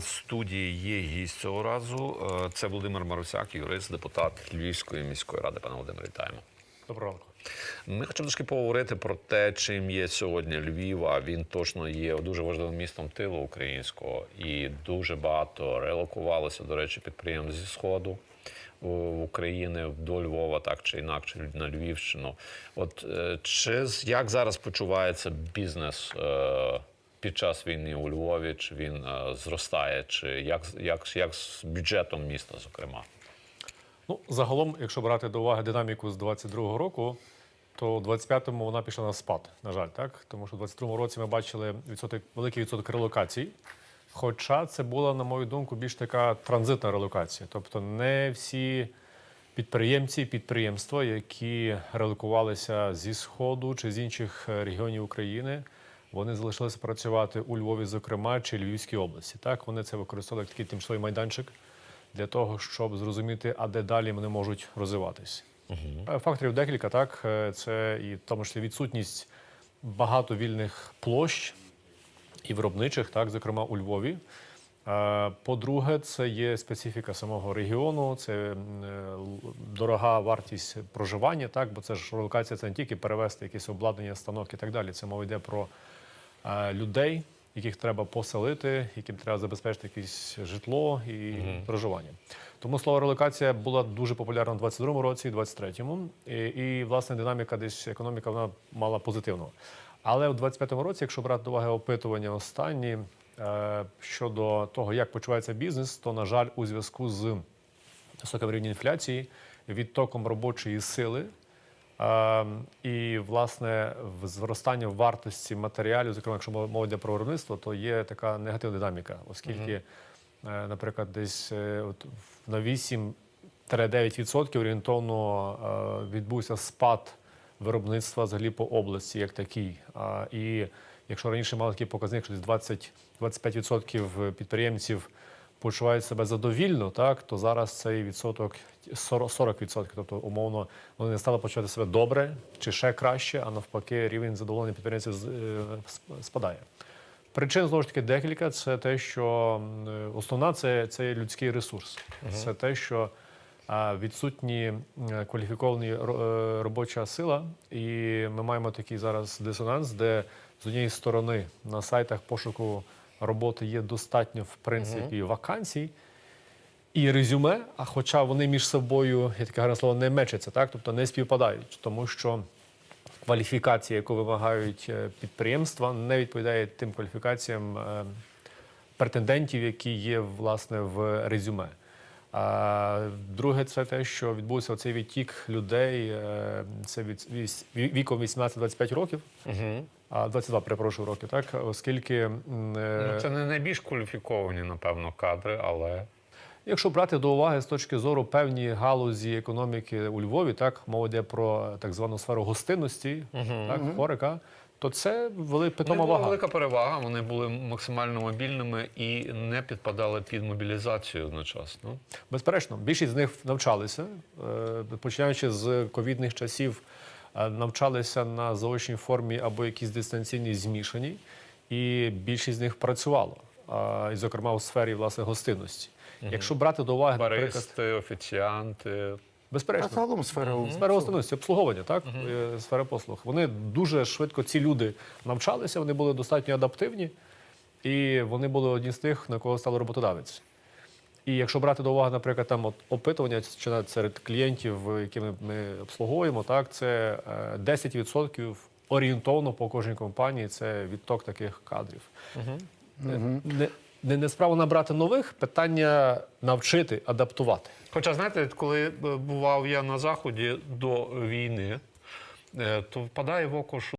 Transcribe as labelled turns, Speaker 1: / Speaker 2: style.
Speaker 1: студії є гість цього разу. Е, Це Володимир Марусяк, юрист, депутат Львівської міської ради. Пане Володимире, вітаємо.
Speaker 2: Доброго ранку.
Speaker 1: Ми хочемо трошки поговорити про те, чим є сьогодні Львів. А він точно є дуже важливим містом тилу українського, і дуже багато релокувалося, до речі, підприємств зі сходу в в України до Львова, так чи інакше на Львівщину. От е, чи як зараз почувається бізнес? е, Під час війни у Львові, чи він е, зростає, чи як, як, як з бюджетом міста, зокрема?
Speaker 2: Ну, загалом, якщо брати до уваги динаміку з 22-го року, то у 25-му вона пішла на спад, на жаль, так? Тому що в 22-му році ми бачили відсоток, великий відсоток релокацій. Хоча це була, на мою думку, більш така транзитна релокація. Тобто не всі підприємці, підприємства, які релокувалися зі Сходу чи з інших е, регіонів України, вони залишилися працювати у Львові, зокрема, чи Львівській області. Так, вони це використовували як такий тимчасовий майданчик для того, щоб зрозуміти, а де далі вони можуть розвиватись. Е, Факторів декілька, так. Е, Це і в тому числі відсутність багато вільних площ і виробничих, так, зокрема у Львові. Е, По-друге, це є специфіка самого регіону, це дорога вартість проживання, так, бо це ж релокація, це не тільки перевезти якісь обладнання, станок і так далі. Це мова йде про людей, яких треба поселити, яким треба забезпечити якесь житло і проживання. Тому слово релокація була дуже популярна в 22-му році і 23-му. І, і власне динаміка десь економіка вона мала позитивну. Але у 25-му році, якщо брати до уваги опитування останні е, щодо того, як почувається бізнес, то на жаль, у зв'язку з високим рівнем інфляції, відтоком робочої сили. Е, і, власне, в зростання вартості матеріалів, зокрема, якщо мова йде про виробництво, то є така негативна динаміка, оскільки, е, наприклад, десь е, от на 8-9% орієнтовно е, відбувся спад виробництва взагалі по області як такий. І якщо раніше мали такий показник, що десь 20-25% підприємців почувають себе задовільно, так то зараз цей відсоток 40%, 40%. Тобто, умовно, вони не стали почувати себе добре чи ще краще, а навпаки, рівень задоволення підприємців е, спадає. Причин знову ж таки декілька. Це те, що основна це, це людський ресурс. Це те, що відсутні кваліфіковані е, робоча сила, і ми маємо такий зараз дисонанс, де з однієї сторони на сайтах пошуку роботи є достатньо в принципі вакансій. І резюме, а хоча вони між собою, я таке гарне слово, не мечаться, так? тобто не співпадають, тому що кваліфікація, яку вимагають е, підприємства, не відповідає тим кваліфікаціям е, претендентів, які є власне в резюме. А друге, це те, що відбувся цей відтік людей. е, Це від віком 18-25 років, а 22, перепрошую, років, так оскільки е,
Speaker 1: Ну, це не найбільш кваліфіковані, напевно, кадри, але
Speaker 2: Якщо брати до уваги з точки зору певні галузі економіки у Львові, так мова йде про так звану сферу гостинності, так, хорика, то це вели питома вага.
Speaker 1: велика перевага. Вони були максимально мобільними і не підпадали під мобілізацію одночасно.
Speaker 2: Безперечно, більшість з них навчалися, е, починаючи з ковідних часів, навчалися на заочній формі або якісь дистанційні змішані, і більшість з них працювало, і, зокрема, у сфері власне гостинності. Якщо брати до уваги, наприклад,
Speaker 1: офіціанти.
Speaker 2: безперечно,
Speaker 3: А загалом сфера
Speaker 2: Сфера гостинності, обслуговування, так? Е, Сфера послуг. Вони дуже швидко, ці люди навчалися, вони були достатньо адаптивні, і вони були одні з тих, на кого стали роботодавець. І якщо брати до уваги, наприклад, там от опитування чи навіть серед клієнтів, які ми, ми обслуговуємо, так, це е, 10% орієнтовно по кожній компанії це відток таких кадрів. Е, Не, не, не справа набрати нових, питання навчити, адаптувати.
Speaker 1: Хоча, знаєте, коли е, бував я на заході до війни, е, то впадає в око, що